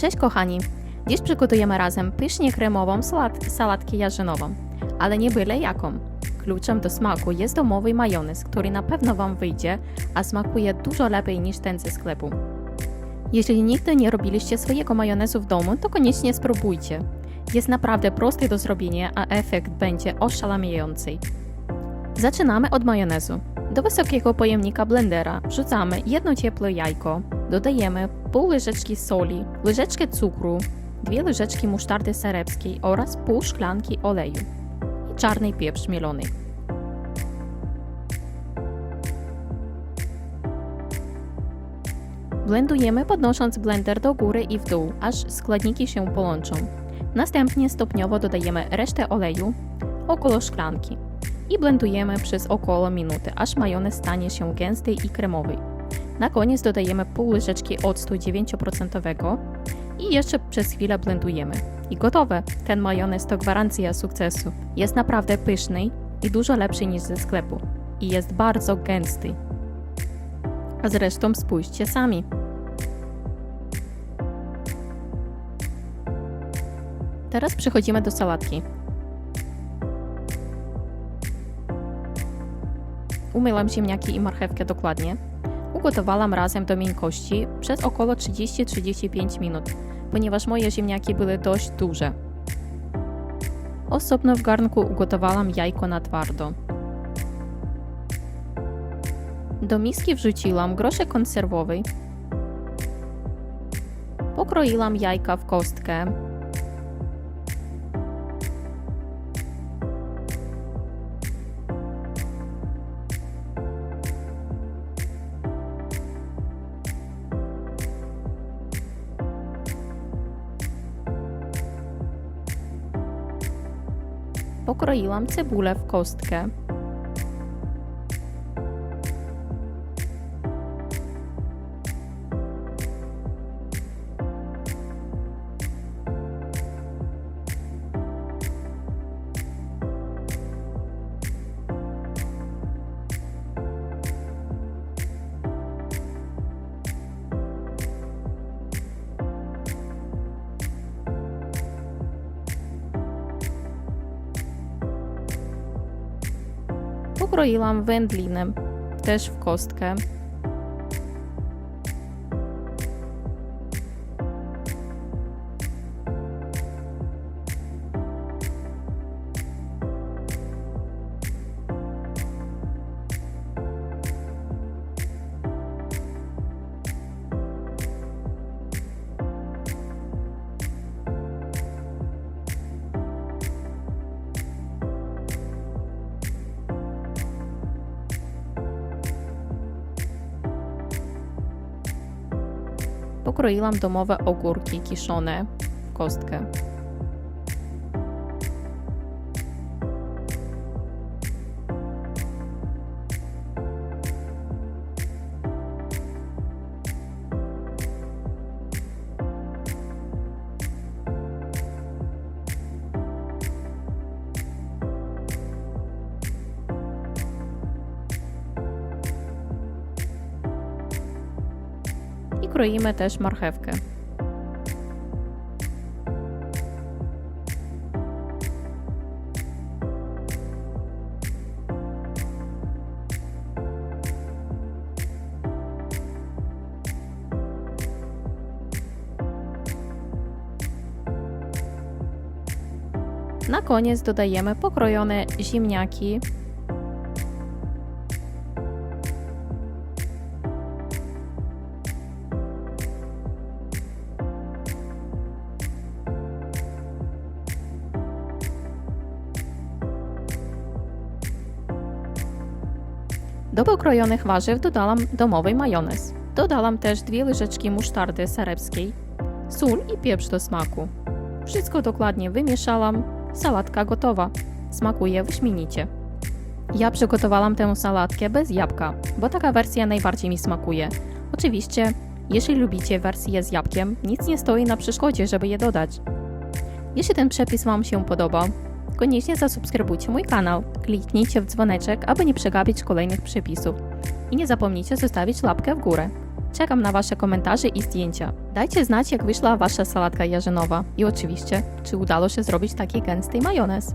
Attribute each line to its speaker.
Speaker 1: Cześć kochani! Dziś przygotujemy razem pysznie kremową salat, salatkę jarzynową, ale nie byle jaką. Kluczem do smaku jest domowy majonez, który na pewno Wam wyjdzie, a smakuje dużo lepiej niż ten ze sklepu. Jeśli nigdy nie robiliście swojego majonezu w domu, to koniecznie spróbujcie. Jest naprawdę prosty do zrobienia, a efekt będzie oszałamiający. Zaczynamy od majonezu. Do wysokiego pojemnika blendera wrzucamy jedno ciepłe jajko, dodajemy pół łyżeczki soli, łyżeczkę cukru, dwie łyżeczki musztardy serebskiej oraz pół szklanki oleju i czarny pieprz mielony. Blendujemy podnosząc blender do góry i w dół, aż składniki się połączą. Następnie stopniowo dodajemy resztę oleju, około szklanki i blendujemy przez około minuty, aż majonez stanie się gęsty i kremowy. Na koniec dodajemy pół łyżeczki octu 9% i jeszcze przez chwilę blendujemy. I gotowe! Ten majonez to gwarancja sukcesu. Jest naprawdę pyszny i dużo lepszy niż ze sklepu. I jest bardzo gęsty. A zresztą spójrzcie sami. Teraz przechodzimy do sałatki. Umyłam ziemniaki i marchewkę dokładnie. Ugotowałam razem do miękkości przez około 30-35 minut, ponieważ moje ziemniaki były dość duże. Osobno w garnku ugotowałam jajko na twardo. Do miski wrzuciłam groszek konserwowy. Pokroiłam jajka w kostkę. Pokroiłam cebulę w kostkę. Pokroiłam wędlinę, też w kostkę. Pokroiłam domowe ogórki kiszone w kostkę. Kroimy też marchewkę. Na koniec dodajemy pokrojone ziemniaki Do pokrojonych warzyw dodałam domowy majonez. Dodałam też dwie łyżeczki musztardy serebskiej, sól i pieprz do smaku. Wszystko dokładnie wymieszałam. Sałatka gotowa. Smakuje wyśmienicie. Ja przygotowałam tę salatkę bez jabłka, bo taka wersja najbardziej mi smakuje. Oczywiście, jeśli lubicie wersję z jabłkiem, nic nie stoi na przeszkodzie, żeby je dodać. Jeśli ten przepis Wam się podobał, koniecznie zasubskrybujcie mój kanał, kliknijcie w dzwoneczek, aby nie przegapić kolejnych przepisów i nie zapomnijcie zostawić łapkę w górę. Czekam na Wasze komentarze i zdjęcia. Dajcie znać, jak wyszła Wasza sałatka jarzynowa i oczywiście, czy udało się zrobić taki gęsty majonez.